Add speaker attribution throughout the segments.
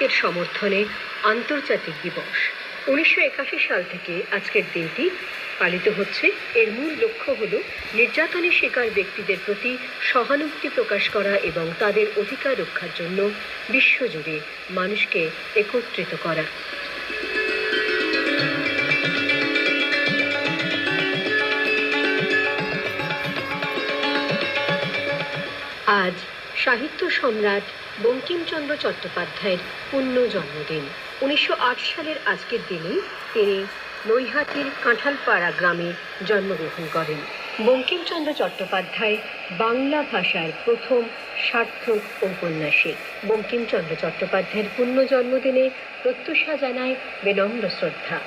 Speaker 1: এর সমর্থনে আন্তর্জাতিক দিবস। উনিশশো একাশি সাল থেকে আজকের দিনটি পালিত হচ্ছে। এর মূল লক্ষ্য হল নির্যাতনের শিকার ব্যক্তিদের প্রতি সহানুভূতি প্রকাশ করা এবং তাদের অধিকার রক্ষার জন্য বিশ্বজুড়ে মানুষকে একত্রিত করা। আজ সাহিত্য সম্রাট বঙ্কিমচন্দ্র চট্টোপাধ্যায়ের পূর্ণ জন্মদিন। উনিশশো আট সালের আজকের দিনে তিনি নৈহাটির কাঁঠালপাড়া গ্রামে জন্মগ্রহণ করেন। বঙ্কিমচন্দ্র চট্টোপাধ্যায় বাংলা ভাষার প্রথম সার্থক ঔপন্যাসিক। বঙ্কিমচন্দ্র চট্টোপাধ্যায়ের পূর্ণ জন্মদিনে প্রত্যুষা জানায় বিনম্র শ্রদ্ধা।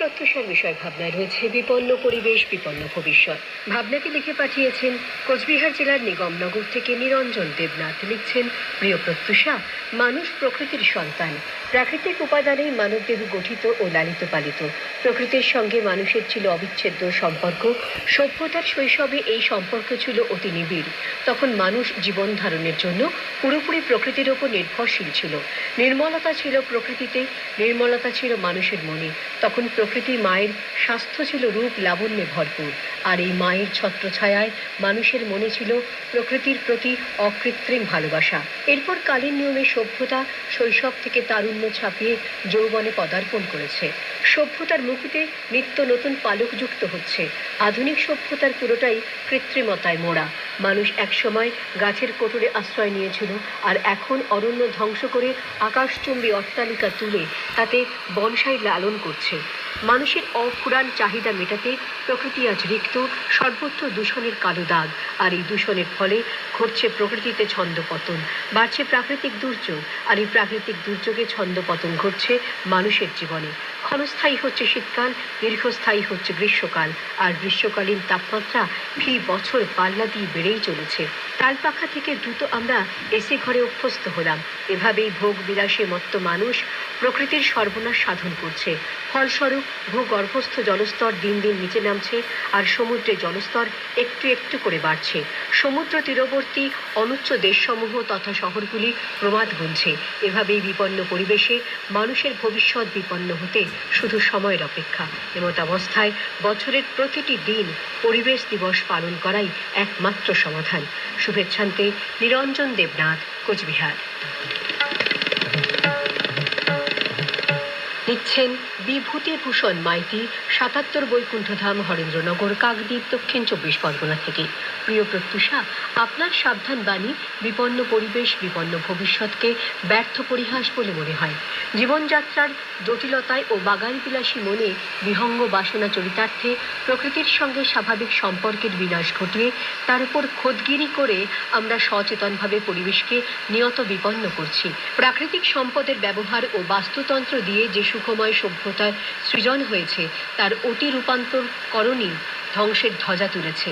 Speaker 1: মাসে বিষয় ভাবনায় রয়েছে বিপন্ন পরিবেশ, বিপন্ন ভবিষ্যৎ। ভাবনাকে লিখে পাঠিয়েছেন কোচবিহার জেলার নিগমনগর থেকে নিরঞ্জন দেবনাথ। লিখছেন, প্রিয় প্রত্যুষা, মানুষ প্রকৃতির সন্তান। প্রাকৃতিক উপাদানেই মানবদেহ গঠিত ও লালিত পালিত। প্রকৃতির সঙ্গে মানুষের ছিল অবিচ্ছেদ্য সম্পর্ক। সভ্যতার শৈশবে এই সম্পর্ক ছিল অতি নিবিড়। তখন মানুষ জীবন ধারণের জন্য পুরোপুরি প্রকৃতির ওপর নির্ভরশীল ছিল। নির্মলতা ছিল প্রকৃতিতে, নির্মলতা ছিল মানুষের মনে। তখন প্রকৃতি মায়ের স্বাস্থ্য ছিল রূপ লাবণ্যে ভরপুর। আর এই মায়ের ছত্রছায়ায় মানুষের মনে ছিল প্রকৃতির প্রতি অকৃত্রিম ভালোবাসা। এরপর কালীন নিয়মে সভ্যতা শৈশব থেকে তারুণ্য ছাপিয়ে যৌবনে পদার্পণ করেছে। সভ্যতার মুকুটে নিত্য নতুন পালক যুক্ত হচ্ছে। আধুনিক সভ্যতার পুরোটাই কৃত্রিমতায় মোড়া। মানুষ একসময় গাছের কোটরে আশ্রয় নিয়েছিল আর এখন অরণ্য ধ্বংস করে আকাশচুম্বী অট্টালিকা তুলে তাতে বনসাই লালন করছে। মানুষের অফুরান চাহিদা মেটাতে প্রকৃতি আজ রিক্ত সর্বত্র দূষণের কালো দাগ। আর এই দূষণের ফলে ঘটছে প্রকৃতিতে ছন্দপতন। বাড়ছে প্রাকৃতিক দুর্যোগ। আর এই প্রাকৃতিক দুর্যোগে ছন্দপতন ঘটছে মানুষের জীবনে। ক্ষণস্থায়ী হচ্ছে শীতকাল, দীর্ঘস্থায়ী হচ্ছে গ্রীষ্মকাল। আর গ্রীষ্মকালীন তাপমাত্রা ফি বছর পাল্লা দিয়ে বেড়েই চলেছে। তালপাখা থেকে দ্রুত আমরা এসি ঘরে অভ্যস্ত হলাম। এভাবেই ভোগ বিলাসে মত্ত মানুষ প্রকৃতির সর্বনাশ সাধন করছে। ফলস্বরূপ ভূগর্ভস্থ জলস্তর দিন দিন নিচে নামছে আর সমুদ্রে জলস্তর একটু একটু করে বাড়ছে। সমুদ্র তীরবর্তী অনুচ্চ দেশসমূহ তথা শহরগুলি প্রমাদ গুনছে। এভাবেই বিপন্ন পরিবেশে মানুষের ভবিষ্যৎ বিপন্ন হতে শুধু সময়ের অপেক্ষা। এমত অবস্থায় বছরের প্রতিটি দিন পরিবেশ দিবস পালন করাই একমাত্র সমাধান। শুভেচ্ছান্তে নিরঞ্জন দেবনাথ, কোচবিহার। লিখছেন বিভূতিভূষণ মাইতি, সাতাত্তর বৈকুণ্ঠধাম হরেন্দ্রনগর, কাকদ্বীপ, দক্ষিণ চব্বিশ পরগনা থেকে। প্রিয় প্রত্যুষা, আপনার সাবধান বাণী বিপন্ন পরিবেশ, বিপন্ন ভবিষ্যৎকে ব্যর্থ পরিহাস বলে মনে হয়। জীবনযাত্রার জটিলতায় ও বাগান বিলাসী মনে বিহঙ্গ বাসনা চরিতার্থে প্রকৃতির সঙ্গে স্বাভাবিক সম্পর্কের বিনাশ ঘটিয়ে তার উপর খোদগিরি করে আমরা সচেতনভাবে পরিবেশকে নিয়ত বিপন্ন করছি। প্রাকৃতিক সম্পদের ব্যবহার ও বাস্তুতন্ত্র দিয়ে যে সুখময় সভ্যতার সৃজন হয়েছে। তার অতি রূপান্তর করণই ধ্বংসের ধ্বজা তুলেছে।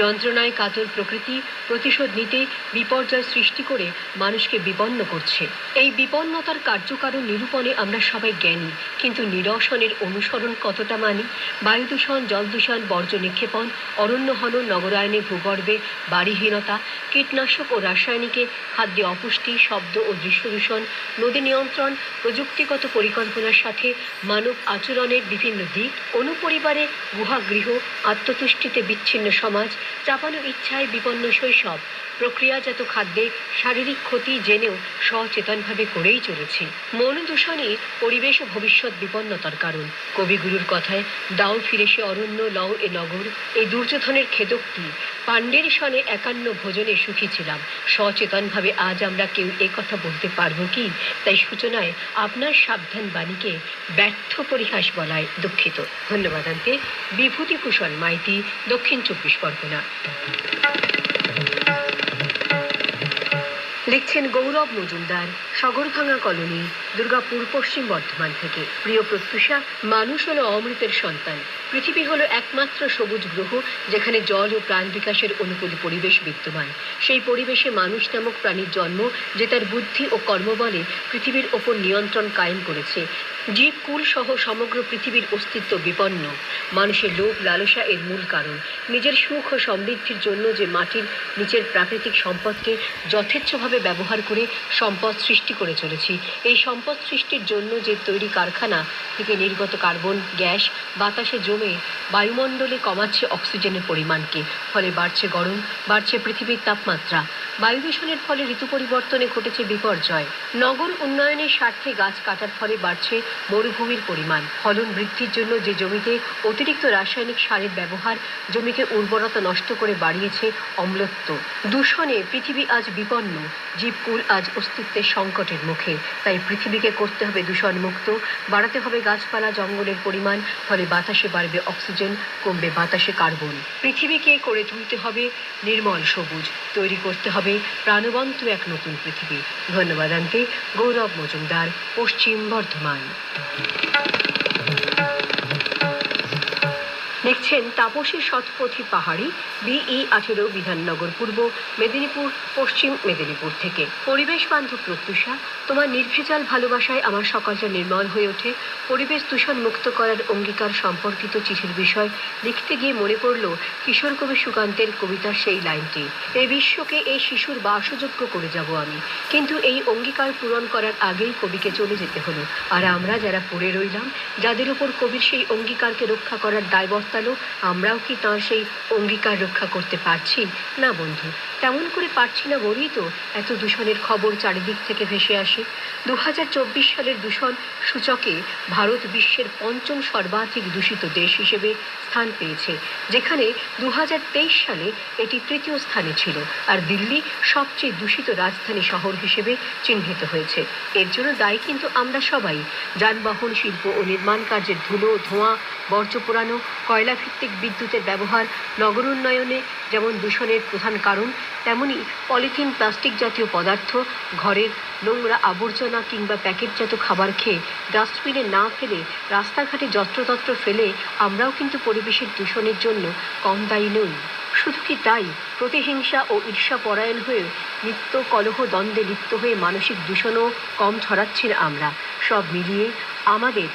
Speaker 1: যন্ত্রণায় কাতর প্রকৃতি প্রতিশোধ নিতে বিপর্যয় সৃষ্টি করে মানুষকে বিপন্ন করছে। এই বিপন্নতার কার্যকারণ নিরূপণে আমরা সবাই জ্ঞানী, কিন্তু নিরসনের অনুসরণ কতটা মানি? বায়ু দূষণ জল দূষণ বর্জ্য নিক্ষেপণ অরণ্য হনন নগরায়নে ভূগর্ভে বাড়িহীনতা, কীটনাশক ও রাসায়নিকে খাদ্যে অপুষ্টি, শব্দ ও দৃশ্য দূষণ নদী নিয়ন্ত্রণ, প্রযুক্তিগত পরিকল্পনার সাথে মানব আচরণের বিভিন্ন দিক, অনুপরিবারে গুহাগৃহ আত্মতুষ্টিতে বিচ্ছিন্ন সমাজ, চাপানো ইচ্ছায় বিপন্ন শৈশব, প্রক্রিয়াজাত খাদ্যে শারীরিক ক্ষতি জেনেও সচেতনভাবে করেই চলেছে। মন দূষণই পরিবেশ ও ভবিষ্যৎ বিপন্নতার কারণ। কবিগুরুর কথায়, দাও ফিরে সে অরণ্য, লও এ নগর, এই দুর্যোধনের খেদকটি পাণ্ডের সনে একান্ন ভোজনে সুখী ছিলাম। সচেতনভাবে আজ আমরা কেউ এ কথা বলতে পারব কি? তাই সূচনায় আপনার সাবধান বাণীকে ব্যর্থ পরিহাস বলায় দুঃখিত। ধন্যবাদ আনতে বিভূতিভূষণ, মাইতি, দক্ষিণ চব্বিশ পরগনা। লিখছেন গৌরব মজুমদার, সগরভাঙা কলোনি, দুর্গাপুর, পশ্চিম বর্ধমান থেকে। প্রিয় প্রত্যুষা মানুষ হলো অমৃতের সন্তান। পৃথিবী হলো একমাত্র সবুজ গ্রহ, যেখানে জল ও প্রাণ বিকাশের অনুকূল পরিবেশ বিদ্যমান। সেই পরিবেশে মানুষ নামক প্রাণীর জন্ম, যে তার বুদ্ধি ও কর্মবলে পৃথিবীর ওপর নিয়ন্ত্রণ কায়েম করেছে। জীব কুল সহ সমগ্র পৃথিবীর অস্তিত্ব বিপন্ন। মানুষের লোভ, লালসা এর মূল কারণ। নিজের সুখ ও সমৃদ্ধির জন্য যে মাটির নিচের প্রাকৃতিক সম্পদকে যথেচ্ছভাবে ব্যবহার করে সম্পদ সৃষ্টি করে চলেছি। এই সম্পদ সৃষ্টির জন্য যে তৈরি কারখানা থেকে নির্গত কার্বন, গ্যাস, বাতাসে জমে বায়ুমণ্ডলে কমাচ্ছে অক্সিজেনের পরিমাণকে, ফলে বাড়ছে গরম, বাড়ছে পৃথিবীর তাপমাত্রা। বায়ু দূষণের ফলে ঋতু পরিবর্তনে ঘটেছে বিপর্যয়। নগর উন্নয়নের স্বার্থে গাছ কাটার ফলে বাড়ছে মরুভূমির পরিমাণ। ফলন বৃদ্ধির জন্য যে জমিতে অতিরিক্ত রাসায়নিক সারের ব্যবহার জমিকে উর্বরতা নষ্ট করে বাড়িয়েছে অম্লত্ব। দূষণে পৃথিবী আজ বিপন্ন। জীবকুল আজ অস্তিত্বের সংকটের মুখে। তাই পৃথিবীকে করতে হবে দূষণমুক্ত। বাড়াতে হবে গাছপালা, জঙ্গলের পরিমাণ। ফলে বাতাসে বাড়বে অক্সিজেন, কমবে বাতাসে কার্বন। পৃথিবীকে করে তুলতে হবে নির্মল সবুজ। তৈরি করতে হবে প্রাণবন্ত এক নতুন পৃথিবী। ধন্যবাদ আনতে গৌরব মজুমদার পশ্চিম বর্ধমান। দেখছেন তাপসী শতপথী পাহাড়ি বিই আঠেরো বিধাননগর পূর্ব মেদিনীপুর, পশ্চিম মেদিনীপুর থেকে। পরিবেশ বান্ধব প্রত্যুষা, তোমার নির্ভেজাল ভালোবাসায় আমার সকালটা নির্মল হয়ে ওঠে। পরিবেশ দূষণ মুক্ত করার অঙ্গীকার সম্পর্কিত চিঠির বিষয় লিখতে গিয়ে মনে পড়ল, কিশোর কবি সুকান্তের কবিতার সেই লাইনটি এই বিশ্বকে এই শিশুর বাসযোগ্য করে যাব আমি। কিন্তু এই অঙ্গীকার পূরণ করার আগেই কবিকে চলে যেতে হলো। আর আমরা যারা পড়ে রইলাম, যাদের উপর কবির সেই অঙ্গীকারকে রক্ষা করার দায় বর্তালো আমরাও কি তাঁর সেই অঙ্গীকার রক্ষা করতে পারছি? না বন্ধু, তেমন করে পারছি না বলেই তো এত দূষণের খবর চারিদিক থেকে ভেসে আসে। দু সালের দূষণ সূচকে ভারত বিশ্বের পঞ্চম সর্বাধিক দূষিত দেশ হিসেবে স্থান পেয়েছে, যেখানে দু হাজার তেইশ সালে এটি তৃতীয় স্থানে ছিল আর দিল্লি সবচেয়ে দূষিত রাজধানী শহর হিসেবে চিহ্নিত হয়েছে। এর জন্য দায়ী কিন্তু আমরা সবাই। যানবাহন, শিল্প ও নির্মাণ কার্যের ধুলো, ধোঁয়া, বর্জ্য পোড়ানো কয়লাভিত্তিক বিদ্যুতের ব্যবহার, নগর উন্নয়নে যেমন দূষণের প্রধান কারণ, তেমনি পলিথিন, প্লাস্টিক জাতীয় পদার্থ ঘরের নোংরা আবর্জনা কিংবা প্যাকেটজাত খাবার খেয়ে ডাস্টবিনে না ফেলে রাস্তাঘাটে যত্রতত্র ফেলে আমরাও কিন্তু পরিবেশের দূষণের জন্য কম দায়ী নই। শুধু কি তাই? প্রতিহিংসা ও ঈর্ষা পরায়ণ হয়ে নিত্য কলহ দ্বন্দ্বে লিপ্ত হয়ে মানসিক দূষণও কম ছড়াচ্ছি আমরা। সব মিলিয়ে আমাদের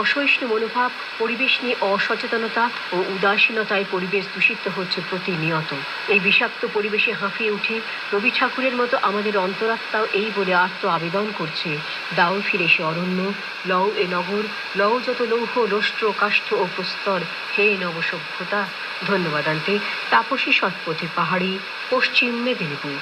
Speaker 1: অসহিষ্ণু মনোভাব, পরিবেশ নিয়ে অসচেতনতা ও উদাসীনতায় পরিবেশ দূষিত হচ্ছে প্রতিনিয়ত। এই বিষাক্ত পরিবেশে হাঁফিয়ে উঠে রবি ঠাকুরের মতো আমাদের অন্তরাত্মাও এই বলে আত্ম আবেদন করছে। দাও ফিরে সে অরণ্য লও এ নগর লও যত লৌহ লোষ্ট্র কাষ্ঠ ও প্রস্তর, হে নব সভ্যতা। ধন্যবাদ আনতে, তাপসী সৎপথে পাহাড়ি, পশ্চিম মেদিনীপুর।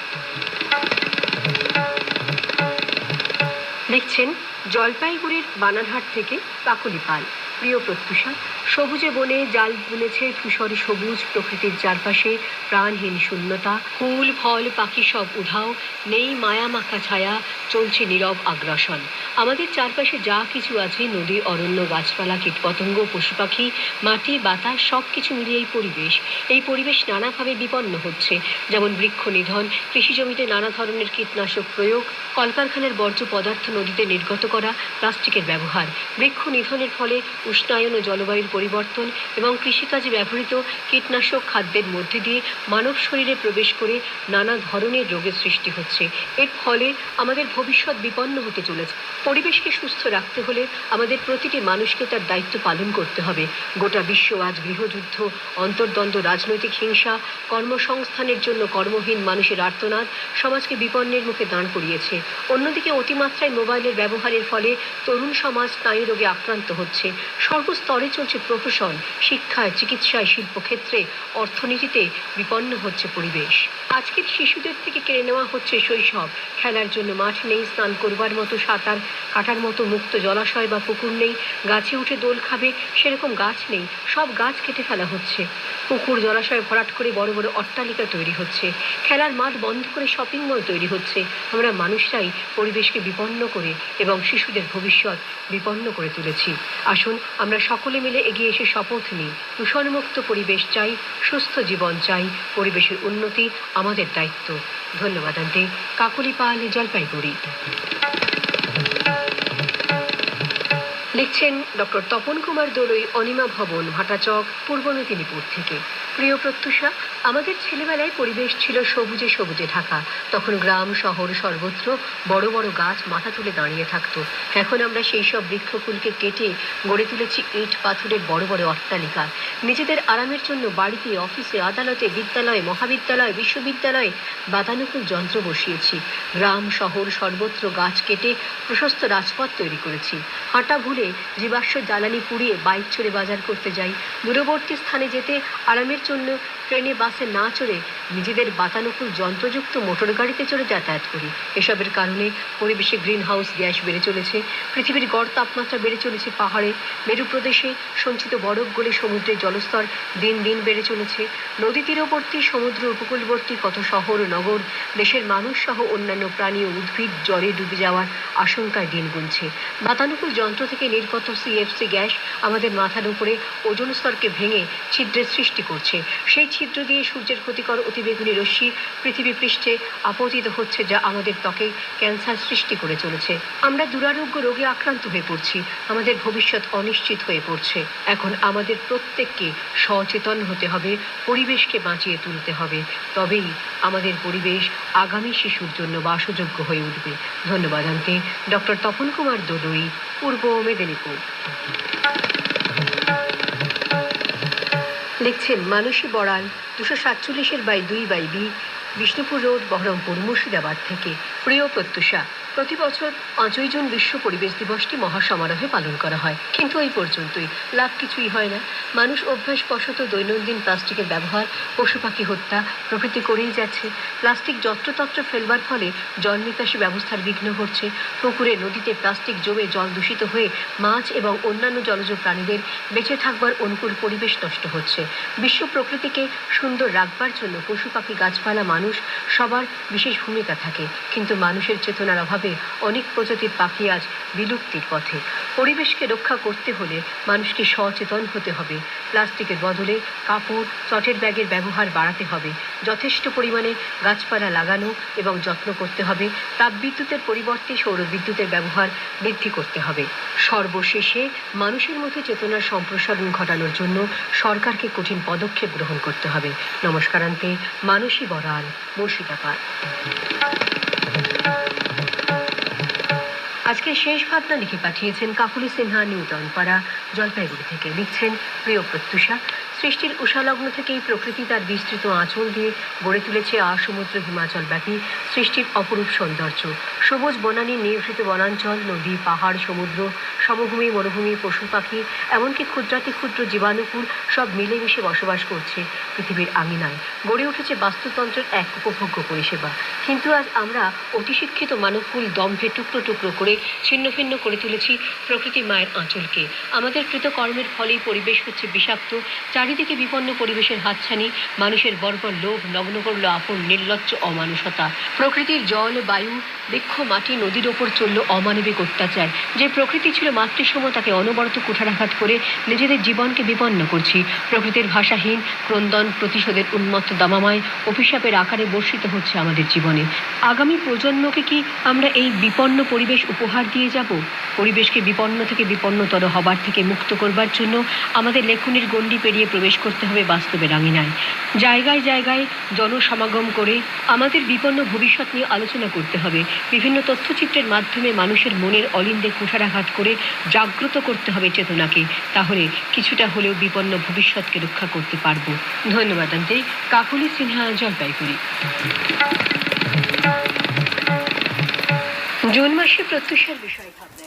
Speaker 1: লিখছেন জলপাইগুড়ির বানানহাট থেকে কাকলি পাল। প্রিয় প্রত্যুষা, সবুজে বনে জাল বুনেছে ধূসর সবুজ প্রকৃতির চারপাশে প্রাণহীন শূন্যতা। ফুল, ফল, পাখি সব উধাও, নেই মায়া মাখা ছায়া, চলছে নীরব আগ্রাসন। আমাদের চারপাশে যা কিছু আছে, নদী, অরণ্য, গাছপালা, কীটপতঙ্গ পশু পাখি মাটি, বাতাস সব কিছু মিলিয়ে এই পরিবেশ। এই পরিবেশ নানাভাবে বিপন্ন হচ্ছে। যেমন বৃক্ষ নিধন, কৃষি জমিতে নানা ধরনের কীটনাশক প্রয়োগ, কলকারখানার বর্জ্য পদার্থ নদীতে নির্গত করা, প্লাস্টিকের ব্যবহার। বৃক্ষ নিধনের ফলে উষ্ণায়ন ও জলবায়ুর পরিবর্তন এবং কৃষিকাজে ব্যবহৃত কীটনাশক খাদ্যের মধ্যে দিয়ে মানব শরীরে প্রবেশ করে নানা ধরনের রোগের সৃষ্টি হচ্ছে। এর ফলে আমাদের ভবিষ্যৎ বিপন্ন হতে চলেছে। পরিবেশকে সুস্থ রাখতে হলে আমাদের প্রতিটি মানুষকে তার দায়িত্ব পালন করতে হবে। গোটা বিশ্ব আজ গৃহযুদ্ধ, অন্তর্দ্বন্দ্ব, রাজনৈতিক হিংসা, কর্মসংস্থানের জন্য কর্মহীন মানুষের আর্তনাদ সমাজকে বিপন্নের মুখে দাঁড় করিয়েছে। অন্যদিকে অতিমাত্রায় মোবাইলের ব্যবহারের ফলে তরুণ সমাজ স্নায়ু রোগে আক্রান্ত হচ্ছে। সর্বস্তরে চলছে প্রহসন শিক্ষায়, চিকিৎসায়, শিল্পক্ষেত্রে, অর্থনীতিতে বিপন্ন হচ্ছে পরিবেশ। আজকের শিশুদের থেকে কেড়ে নেওয়া হচ্ছে শৈশব। খেলার জন্য মাঠ নেই, স্নান করবার মতো সাঁতার, কাটার মতো মুক্ত জলাশয় বা পুকুর নেই, গাছে উঠে দোল খাবে, সেরকম গাছ নেই, সব গাছ কেটে ফেলা হচ্ছে। পুকুর, জলাশয় ভরাট করে বড় বড় অট্টালিকা তৈরি হচ্ছে। খেলার মাঠ বন্ধ করে শপিং মল তৈরি হচ্ছে। আমরা মানুষরাই পরিবেশকে বিপন্ন করে এবং শিশুদের ভবিষ্যৎ বিপন্ন করে তুলেছি। আসুন, আমরা সকলে মিলে এগিয়ে এসে শপথ নিই। দূষণমুক্ত পরিবেশ চাই, সুস্থ জীবন চাই, পরিবেশের উন্নতি আমাদের দায়িত্ব। ধন্যবাদ আনতে কাকুলি জলপাইগুড়ি। লিখছেন লিখছেন ডক্টর তপন কুমার দোলই, অনিমা ভবন, ভাটাচক, পূর্ব মেদিনীপুর থেকে। প্রিয় প্রত্যুষা, আমাদের ছেলেবেলায় পরিবেশ ছিল সবুজে সবুজে ঢাকা। তখন গ্রাম, শহর, সর্বত্র বড় বড় গাছ মাথা তুলে দাঁড়িয়ে থাকতো। এখন আমরা সেই সব বৃক্ষকুলকে কেটে গড়ে তুলেছি ইট পাথরের বড় বড় অট্টালিকা। নিজেদের আরামের জন্য বাড়িতে, অফিসে, আদালতে, বিদ্যালয়ে, মহাবিদ্যালয়, বিশ্ববিদ্যালয়ে বাতানুকূল যন্ত্র বসিয়েছি। গ্রাম, শহর, সর্বত্র গাছ কেটে প্রশস্ত রাজপথ তৈরি করেছি। হাঁটা ভুলে জীবাশ্ম জ্বালানি পুড়িয়ে বাইক চড়ে বাজার করতে যাই। দূরবর্তী স্থানে যেতে আরামের জন্য ট্রেনে বাসে না চড়ে নিজেদের বাতানুকূল যন্ত্রযুক্ত মোটর গাড়িতে চড়ে যাতায়াত করি। এসবের কারণে পরিবেশে গ্রিন হাউস গ্যাস বেড়ে চলেছে, পৃথিবীর গড় তাপমাত্রা বেড়ে চলেছে পাহাড়ে মেরু প্রদেশে সঞ্চিত বরফ গলে সমুদ্রের জলস্তর দিন দিন বেড়ে চলেছে। নদী তীরবর্তী, সমুদ্র উপকূলবর্তী, কত শহর নগর, দেশের মানুষ সহ অন্যান্য প্রাণী ও উদ্ভিদ জলে ডুবে যাওয়ার আশঙ্কায় দিন গুনছে। বাতানুকূল যন্ত্র থেকে নির্গত সিএফসি গ্যাস আমাদের মাথার উপরে ওজন স্তরকে ভেঙে ছিদ্রের সৃষ্টি করছে। সেই ছিদ্র দিয়ে সূর্যের ক্ষতিকর অতিবেগুনি রশ্মি পৃথিবী পৃষ্ঠে আপতিত হচ্ছে যা আমাদের ত্বকে ক্যান্সার সৃষ্টি করে চলেছে। আমরা দুরারোগ্য রোগে আক্রান্ত হয়ে পড়ছি। আমাদের ভবিষ্যৎ অনিশ্চিত হয়ে পড়ছে। এখন আমাদের প্রত্যেককে সচেতন হতে হবে, পরিবেশকে বাঁচিয়ে তুলতে হবে। তবেই আমাদের পরিবেশ আগামী শিশুর জন্য বাসযোগ্য হয়ে উঠবে। ধন্যবাদ আনতে ডক্টর তপন কুমার দোলই পূর্ব মেদিনীপুর। লিখছেন মানসী বড়াল দুশো সাতচল্লিশের বাই দুই by B Bishnupur road, Berhampore, Murshidabad থেকে। প্রিয় প্রত্যুষা, প্রতি বছর পাঁচই জুন বিশ্ব পরিবেশ দিবসটি মহাসমারোহে পালন করা হয়। কিন্তু এই পর্যন্তই লাভ কিছুই হয় না। মানুষ অভ্যাসবশত দৈনন্দিন প্লাস্টিকের ব্যবহার পশু পাখি হত্যা, প্রভৃতি করেই যাচ্ছে। প্লাস্টিক যত্রতত্র ফেলবার ফলে জল নিকাশি ব্যবস্থার বিঘ্ন ঘটছে। পুকুরে, নদীতে প্লাস্টিক জমে জল দূষিত হয়ে মাছ এবং অন্যান্য জলজ প্রাণীদের বেঁচে থাকবার অনুকূল পরিবেশ নষ্ট হচ্ছে। বিশ্ব প্রকৃতিকে সুন্দর রাখবার জন্য পশু পাখি গাছপালা মানুষ সবার বিশেষ ভূমিকা থাকে। কিন্তু মানুষের চেতনার অভাবে অনেক প্রজাতির পাখি আজ বিলুপ্তির পথে। পরিবেশকে রক্ষা করতে হলে মানুষকে সচেতন হতে হবে। প্লাস্টিকের বদলে কাপড় চটের ব্যাগের ব্যবহার বাড়াতে হবে। যথেষ্ট পরিমাণে গাছপালা লাগানো এবং যত্ন করতে হবে। তাপবিদ্যুতের পরিবর্তে সৌর বিদ্যুতের ব্যবহার বৃদ্ধি করতে হবে। সর্বশেষে মানুষের মধ্যে চেতনার সম্প্রসারণ ঘটানোর জন্য সরকারকে কঠিন পদক্ষেপ গ্রহণ করতে হবে। নমস্কারান্তে, মানসী বরাল, মুর্শিদাবাদ। আজকে শেষ ভাবনা লিখে পাঠিয়েছেন কাকুলি সিনহা নিউটন পাড়া, জলপাইগুড়ি থেকে। লিখছেন, প্রিয় প্রত্যুষা, সৃষ্টির উষালগ্ন থেকেই প্রকৃতি তার বিস্তৃত আঁচল দিয়ে গড়ে তুলেছে আসমুদ্র হিমাচল ব্যাপী সৃষ্টির অপরূপ সৌন্দর্য। সবুজ বনানী নিভৃত বনাঞ্চল, নদী, পাহাড়, সমুদ্র সমভূমি, মরুভূমি, পশু পাখি, এমনকি ক্ষুদ্রাতি ক্ষুদ্র জীবাণুকুল সব মিলেমিশে বসবাস করছে পৃথিবীর আঙিনায়। গড়ে উঠেছে বাস্তুতন্ত্রের এক উপভোগ্য পরিষেবা। কিন্তু আজ আমরা অতিশিক্ষিত মানবকুল দম্ভে টুকরো টুকরো করে ছিন্ন ভিন্ন করে তুলেছি প্রকৃতি মায়ের আঁচলকে। আমাদের কৃতকর্মের ফলেই পরিবেশ হচ্ছে বিষাক্ত, চারিদিকে বিপন্ন পরিবেশের হাতছানি, মানুষের বর্বর লোভ নগ্ন করল আপন নির্লজ্জ অমানুষতা। প্রকৃতির জল, বায়ু, বৃক্ষ, মাটি, নদীর ওপর চলল অমানবিক অত্যাচার। যে প্রকৃতি ছিল মাতৃসম তাকে অনবরত কুঠারাঘাত করে নিজেদের জীবনকে বিপন্ন করছি। প্রকৃতির ভাষাহীন, ক্রন্দন, প্রতিশোধের উন্মত্ত দামামায়, অভিশাপের আকারে বর্ষিত হচ্ছে আমাদের জীবনে। আগামী প্রজন্মকে কি আমরা এই বিপন্ন পরিবেশ উপহার দিয়ে যাব? পরিবেশকে বিপন্ন থেকে বিপন্নতর হবার থেকে মুক্ত করবার জন্য আমাদের লেখনির গণ্ডি পেরিয়ে প্রবেশ করতে হবে বাস্তবের আঙিনায় জায়গায় জায়গায় জনসমাগম করে আমাদের বিপন্ন ভবিষ্যৎ নিয়ে আলোচনা করতে হবে। বিভিন্ন তথ্যচিত্রের মাধ্যমে মানুষের মনের অলিন্দে কুঠারাঘাত করে জাগ্রত করতে হবে চেতনাকে। তাহলে কিছুটা হলেও বিপন্ন ভবিষ্যৎকে রক্ষা করতে পারব। ধন্যবাদ আন্তে কাকুলি সিনহা, জলপাইগুড়ি। জুন মাসে প্রত্যুষার বিষয় ভাবনা